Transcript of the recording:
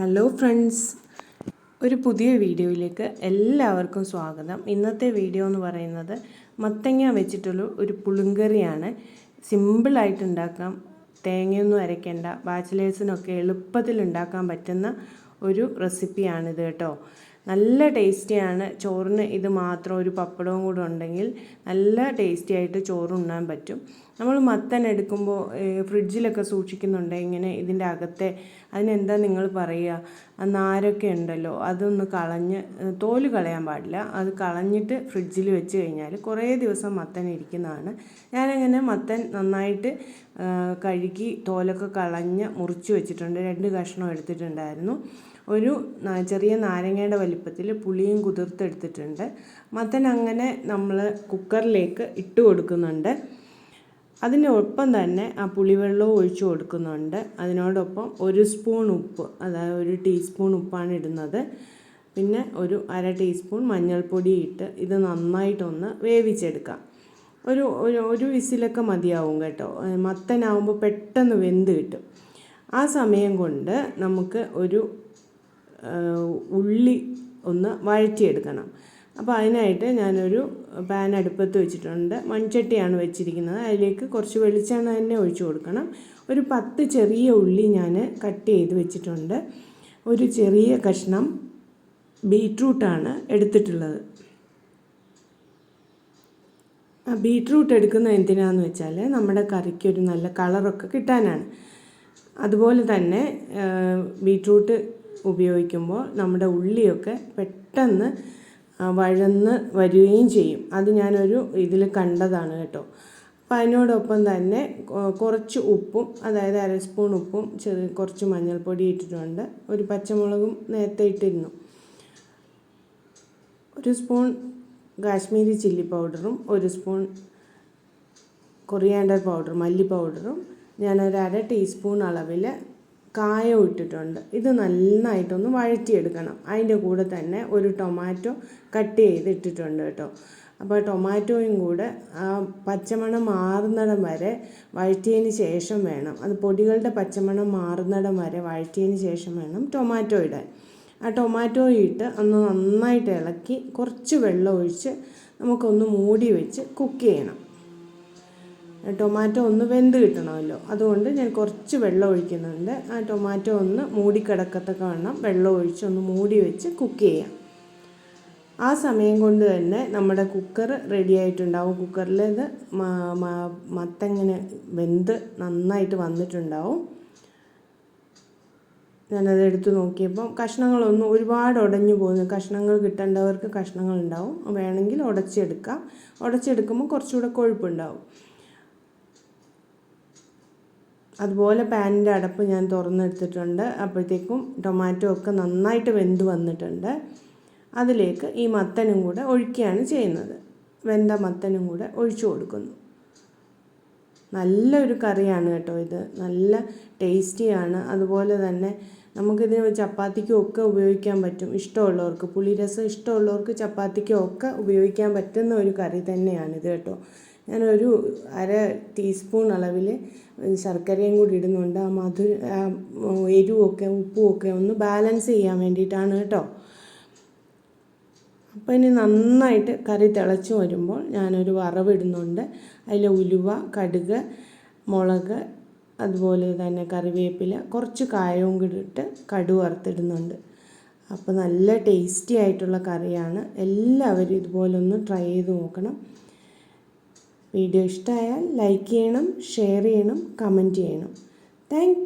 Hello friends ഒരു പുതിയ വീഡിയോയിലേക്ക് എല്ലാവർക്കും സ്വാഗതം. ഇന്നത്തെ വീഡിയോ എന്ന് പറയുന്നത് മത്തങ്ങ വെച്ചിട്ടുള്ള ഒരു പുളിങ്കറിയാണ്. സിമ്പിളായിട്ട് ഉണ്ടാക്കാം. തേങ്ങയൊന്നും അരയ്ക്കേണ്ട. ബാച്ചിലേഴ്സിനൊക്കെ എളുപ്പത്തിൽ ഉണ്ടാക്കാൻ പറ്റുന്ന ഒരു റെസിപ്പിയാണിത് കേട്ടോ. നല്ല ടേസ്റ്റിയാണ് ചോറിന് ഇത് മാത്രം ഒരു പപ്പടവും കൂടെ ഉണ്ടെങ്കിൽ നല്ല ടേസ്റ്റി ആയിട്ട് ചോറ് ഉണ്ണാൻ പറ്റും. നമ്മൾ മത്തൻ എടുക്കുമ്പോൾ ഫ്രിഡ്ജിലൊക്കെ സൂക്ഷിക്കുന്നുണ്ട്. ഇങ്ങനെ ഇതിന്റെ അകത്തെ അതിനെന്താ നിങ്ങൾ പറയുക നാരൊക്കെ ഉണ്ടല്ലോ അതൊന്ന് കളഞ്ഞ് തോൽ കളയാൻ പാടില്ല. അത് കളഞ്ഞിട്ട് ഫ്രിഡ്ജിൽ വെച്ച് കഴിഞ്ഞാൽ കുറേ ദിവസം മത്തൻ ഇരിക്കുന്നതാണ്. ഞാനങ്ങനെ മത്തൻ നന്നായിട്ട് കഴുകി തോലൊക്കെ കളഞ്ഞ് മുറിച്ച് വെച്ചിട്ടുണ്ട്. രണ്ട് കഷ്ണം എടുത്തിട്ടുണ്ടായിരുന്നു. ഒരു ചെറിയ നാരങ്ങയുടെ വലിപ്പത്തിൽ പുളിയും കുതിർത്തെടുത്തിട്ടുണ്ട്. മത്തൻ അങ്ങനെ നമ്മൾ കുക്കറിലേക്ക് ഇട്ട് കൊടുക്കുന്നുണ്ട്. അതിനൊപ്പം തന്നെ ആ പുളിവെള്ളവും ഒഴിച്ചു കൊടുക്കുന്നുണ്ട്. അതിനോടൊപ്പം ഒരു സ്പൂൺ ഉപ്പ് അതായത് ഒരു ടീസ്പൂൺ ഉപ്പാണ് ഇടുന്നത്. പിന്നെ ഒരു അര ടീസ്പൂൺ മഞ്ഞൾപ്പൊടി ഇട്ട് ഇത് നന്നായിട്ടൊന്ന് വേവിച്ചെടുക്കാം. ഒരു ഒരു വിസിലൊക്കെ മതിയാവും കേട്ടോ. മത്തനാവുമ്പോൾ പെട്ടെന്ന് വെന്ത് കിട്ടും. ആ സമയം കൊണ്ട് നമുക്ക് ഒരു ഉള്ളി ഒന്ന് വഴറ്റിയെടുക്കണം. അപ്പോൾ അതിനായിട്ട് ഞാനൊരു പാൻ അടുപ്പത്ത് വെച്ചിട്ടുണ്ട്. മൺചട്ടിയാണ് വെച്ചിരിക്കുന്നത്. അതിലേക്ക് കുറച്ച് വെളിച്ചെണ്ണ തന്നെ ഒഴിച്ചു കൊടുക്കണം. ഒരു പത്ത് ചെറിയ ഉള്ളി ഞാൻ കട്ട് ചെയ്ത് വെച്ചിട്ടുണ്ട്. ഒരു ചെറിയ കഷ്ണം ബീട്രൂട്ടാണ് എടുത്തിട്ടുള്ളത്. ബീട്രൂട്ട് എടുക്കുന്നത് എന്തിനാണെന്ന് വെച്ചാൽ നമ്മുടെ കറിക്ക് ഒരു നല്ല കളറൊക്കെ കിട്ടാനാണ്. അതുപോലെ തന്നെ ബീട്രൂട്ട് ഉപയോഗിക്കുമ്പോൾ നമ്മുടെ ഉള്ളിയൊക്കെ പെട്ടെന്ന് വഴന്ന് വരികയും ചെയ്യും. അത് ഞാനൊരു ഇതിൽ കണ്ടതാണ് കേട്ടോ. അപ്പം അതിനോടൊപ്പം തന്നെ കുറച്ച് ഉപ്പും അതായത് അര സ്പൂൺ ഉപ്പും ചെറിയ കുറച്ച് മഞ്ഞൾപ്പൊടി ഇട്ടിട്ടുണ്ട്. ഒരു പച്ചമുളകും നേരത്തെ ഇട്ടിരുന്നു. ഒരു സ്പൂൺ കാശ്മീരി ചില്ലി പൗഡറും ഒരു സ്പൂൺ കൊറിയാണ്ടർ പൗഡറും മല്ലി പൗഡറും ഞാനൊരു അര ടീസ്പൂൺ അളവിൽ കായം ഇട്ടിട്ടുണ്ട്. ഇത് നന്നായിട്ടൊന്ന് വഴറ്റിയെടുക്കണം. അതിന്റെ കൂടെ തന്നെ ഒരു ടൊമാറ്റോ കട്ട് ചെയ്തിട്ടിട്ടുണ്ട് കേട്ടോ. അപ്പോൾ ടൊമാറ്റോയും കൂടെ ആ പച്ചമണം മാറുന്നിടം വരെ വഴറ്റിയതിന് ശേഷം വേണം. അത് പൊടികളുടെ പച്ചമണം മാറുന്നിടം വരെ വഴറ്റിയതിന് ശേഷം വേണം ടൊമാറ്റോ ഇടാൻ. ആ ടൊമാറ്റോ ഇട്ട് ഒന്ന് നന്നായിട്ട് ഇളക്കി കുറച്ച് വെള്ളം ഒഴിച്ച് നമുക്കൊന്ന് മൂടി വെച്ച് കുക്ക് ചെയ്യണം. ടൊമാറ്റോ ഒന്ന് വെന്ത് കിട്ടണമല്ലോ. അതുകൊണ്ട് ഞാൻ കുറച്ച് വെള്ളം ഒഴിക്കുന്നുണ്ട്. ആ ടൊമാറ്റോ ഒന്ന് മൂടിക്കിടക്കത്തൊക്കെ വേണം വെള്ളം ഒഴിച്ച് ഒന്ന് മൂടി വെച്ച് കുക്ക് ചെയ്യാം. ആ സമയം കൊണ്ട് തന്നെ നമ്മുടെ കുക്കർ റെഡി ആയിട്ടുണ്ടാവും. കുക്കറിൽ ഇത് മത്തങ്ങനെ വെന്ത് നന്നായിട്ട് വന്നിട്ടുണ്ടാവും. ഞാനത് എടുത്ത് നോക്കിയപ്പം കഷ്ണങ്ങളൊന്നും ഒരുപാട് ഉടഞ്ഞു പോകുന്നു. കഷ്ണങ്ങൾ കിട്ടേണ്ടവർക്ക് കഷ്ണങ്ങൾ ഉണ്ടാവും വേണമെങ്കിൽ ഉടച്ചെടുക്കാം ഉടച്ചെടുക്കുമ്പോൾ കുറച്ചുകൂടെ കൊഴുപ്പുണ്ടാവും. അതുപോലെ പാനിന്റെ അടപ്പ് ഞാൻ തുറന്നെടുത്തിട്ടുണ്ട്. അപ്പോഴത്തേക്കും ടൊമാറ്റോ ഒക്കെ നന്നായിട്ട് വെന്ത് വന്നിട്ടുണ്ട്. അതിലേക്ക് ഈ മത്തനും കൂടെ ഒഴിക്കുകയാണ് ചെയ്യുന്നത്. വെന്ത മത്തനും കൂടെ ഒഴിച്ചു കൊടുക്കുന്നു. നല്ലൊരു കറിയാണ് കേട്ടോ ഇത്. നല്ല ടേസ്റ്റിയാണ്. അതുപോലെ തന്നെ നമുക്കിതിന് ചപ്പാത്തിക്കും ഒക്കെ ഉപയോഗിക്കാൻ പറ്റും. ഇഷ്ടമുള്ളവർക്ക് പുളിരസം ഇഷ്ടമുള്ളവർക്ക് ചപ്പാത്തിക്കും ഒക്കെ ഉപയോഗിക്കാൻ പറ്റുന്ന ഒരു കറി തന്നെയാണിത് കേട്ടോ. ഞാനൊരു അര ടീസ്പൂൺ അളവിൽ ശർക്കരയും കൂടി ഇടുന്നുണ്ട്. ആ മധുര എരിവൊക്കെ ഉപ്പുമൊക്കെ ഒന്ന് ബാലൻസ് ചെയ്യാൻ വേണ്ടിയിട്ടാണ് കേട്ടോ. അപ്പോൾ ഇനി നന്നായിട്ട് കറി തിളച്ച് വരുമ്പോൾ ഞാനൊരു വറവിടുന്നുണ്ട് അതിൽ ഉലുവ കടുക് മുളക് അതുപോലെ തന്നെ കറിവേപ്പില കുറച്ച് കായവും കൂടി ഇട്ട് കടു വറുത്തിടുന്നുണ്ട്. അപ്പോൾ നല്ല ടേസ്റ്റി ആയിട്ടുള്ള കറിയാണ്. എല്ലാവരും ഇതുപോലെ ഒന്ന് ട്രൈ ചെയ്ത് നോക്കണം. വീഡിയോ ഇഷ്ടമായാൽ ലൈക്ക് ചെയ്യണം ഷെയർ ചെയ്യണം കമന്റ് ചെയ്യണം. താങ്ക്